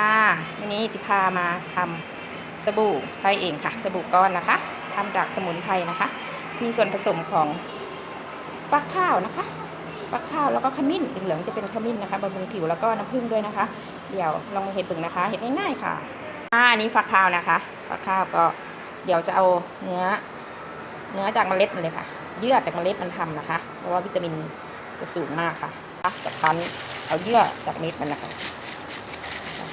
ค่ะวันนี้สิพามาทำสบู่ใช้เองค่ะ สบู่ก้อนนะคะทำจากสมุนไพรนะคะ มีส่วนผสมของฟักข้าวนะคะฟักข้าวแล้วก็ขมิ้นเหลืองจะเป็นขมิ้นนะคะบำรุงผิวแล้วก็น้ำผึ้งด้วยนะคะ เดี๋ยวลองมาเห็ดบึงนะคะเห็ดง่ายๆค่ะอ่าอันนี้ฟักข้าวนะคะฟักข้าวก็เดี๋ยวจะเอาเนื้อ เนื้อจากเมล็ดมันเลยค่ะ เยื่อจากเมล็ดมันทำนะคะ เพราะว่าวิตามินจะสูงมากค่ะจากคั้นเอาเยื่อจากเม็ดมันนะคะ อ่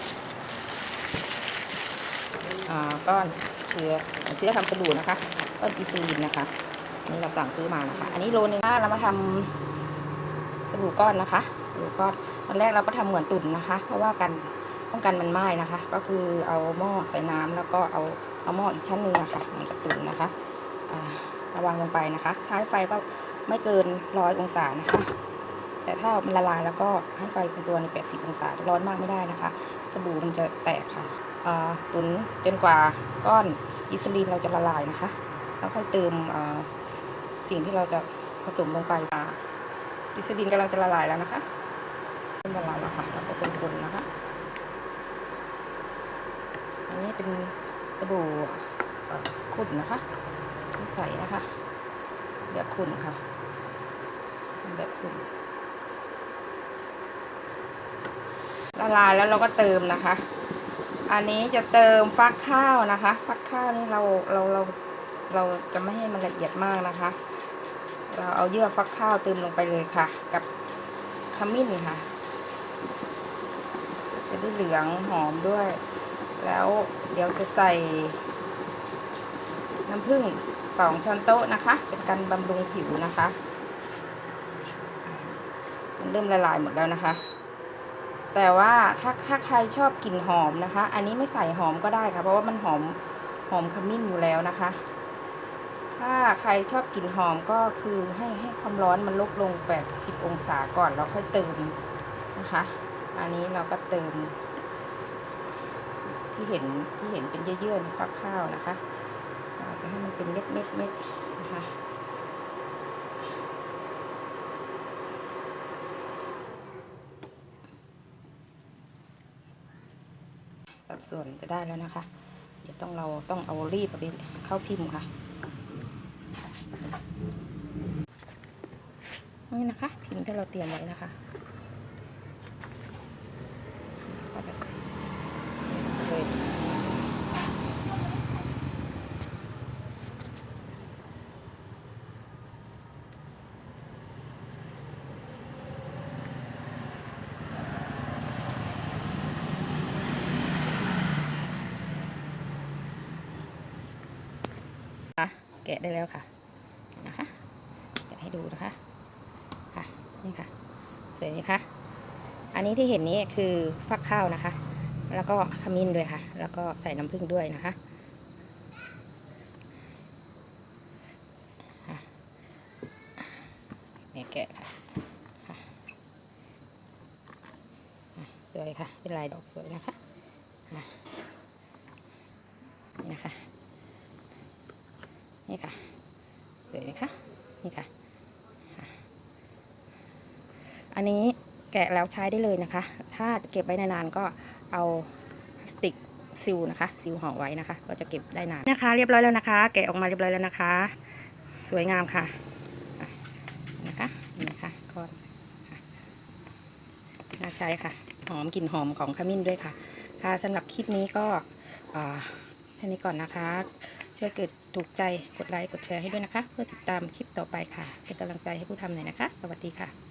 า ก้อนเชื้อเชื้อทำสบู่นะคะก้อนกิซีลินนะคะอันนี้เราสั่งซื้อมานะคะ อันนี้โลนึงถ้าเรามาทำสบู่ก้อนนะคะสบู่ก้อนตอนแรกเราก็ทำเหมือนตุ่นนะคะ เพราะว่ากันป้องกันมันไหม้นะคะ ก็คือเอาหม้อใส่น้ำแล้วก็เอาเอาหม้ออีกชั้นหนึ่งอะค่ะเหมือนตุ่นนะคะอ่าระวังลงไปนะคะ ใช้ไฟก็ไม่เกินร้อยองศานะคะ แต่ถ้ามันละลายแล้วก็ให้ไฟคงตัวใน 80 องศาร้อนมากไม่ได้นะคะ สบู่มันจะแตกค่ะ ตุนจนกว่าก้อนอิสลีนเราจะละลายนะคะ แล้วค่อยเติมสิ่งที่เราจะผสมลงไปอิสลีนกำลังจะละลายแล้วนะคะเริ่มละลายแล้วค่ะแล้วก็คนๆนะคะอันนี้เป็นสบู่ขุ่นนะคะที่ใส่นะคะ แบบขุ่นค่ะ แบบขุ่นละลายแล้วเราก็เติมนะคะ อันนี้จะเติมฟักข้าวนะคะ ฟักข้าวนี่เราเราเราเราจะไม่ให้มันละเอียดมากนะคะ เราเอาเยื่อฟักข้าวเติมลงไปเลยค่ะ กับขมิ้นค่ะ จะได้เหลืองหอมด้วย แล้วเดี๋ยวจะใส่ น้ำผึ้งสองช้อนโต๊ะนะคะ เป็นการบำรุงผิวนะคะ มันเริ่มละลายหมดแล้วนะคะ แต่ว่าถ้าถ้าใครชอบกลิ่นหอมนะคะ อันนี้ไม่ใส่หอมก็ได้ค่ะ เพราะว่ามันหอมหอมขมิ้นอยู่แล้วนะคะ ถ้าใครชอบกลิ่นหอมก็คือให้ให้ความร้อนมันลดลง 80 องศาก่อนแล้วค่อยเติมนะคะ อันนี้เราก็เติม ที่เห็นที่เห็นเป็นเยื่อๆฟักข้าวนะคะ จะให้มันเป็นเม็ดเม็ดเม็ดนะคะ สัดส่วนจะได้แล้วนะคะ เดี๋ยวต้องเราต้องเอารีบไปเข้าพิมพ์ค่ะ นี่นะคะ พิมพ์ที่เราเตรียมไว้นะคะ ค่ะแกะได้แล้วค่ะนะคะแกะให้ดูนะคะค่ะนี่ค่ะสวยไหมคะอันนี้ที่เห็นนี้คือฟักข้าวนะคะ แล้วก็ขมิ้นด้วยค่ะ แล้วก็ใส่น้ำผึ้งด้วยนะคะค่ะเนี่ยแกะค่ะสวยค่ะ เป็นลายดอกสวยนะคะค่ะนะคะ นี่ค่ะสวยไหมคะนี่ค่ะ อันนี้แกะแล้วใช้ได้เลยนะคะ ถ้าจะเก็บไว้นานๆก็เอาพลาสติกซิลนะคะซิลห่อไว้นะคะ ก็จะเก็บได้นานนะคะ เรียบร้อยแล้วนะคะ แกะออกมาเรียบร้อยแล้วนะคะ สวยงามค่ะนะคะนี่นะคะก้อนน่าใช้ค่ะ หอมกลิ่นหอมของขมิ้นด้วยค่ะ ค่ะสำหรับคลิปนี้ก็อ่าแค่นี้ก่อนนะคะ ช่วยกดถูกใจกดไลค์กดแชร์ให้ด้วยนะคะ เพื่อติดตามคลิปต่อไปค่ะเป็นกำลังใจให้ผู้ทำหน่อยนะคะ สวัสดีค่ะ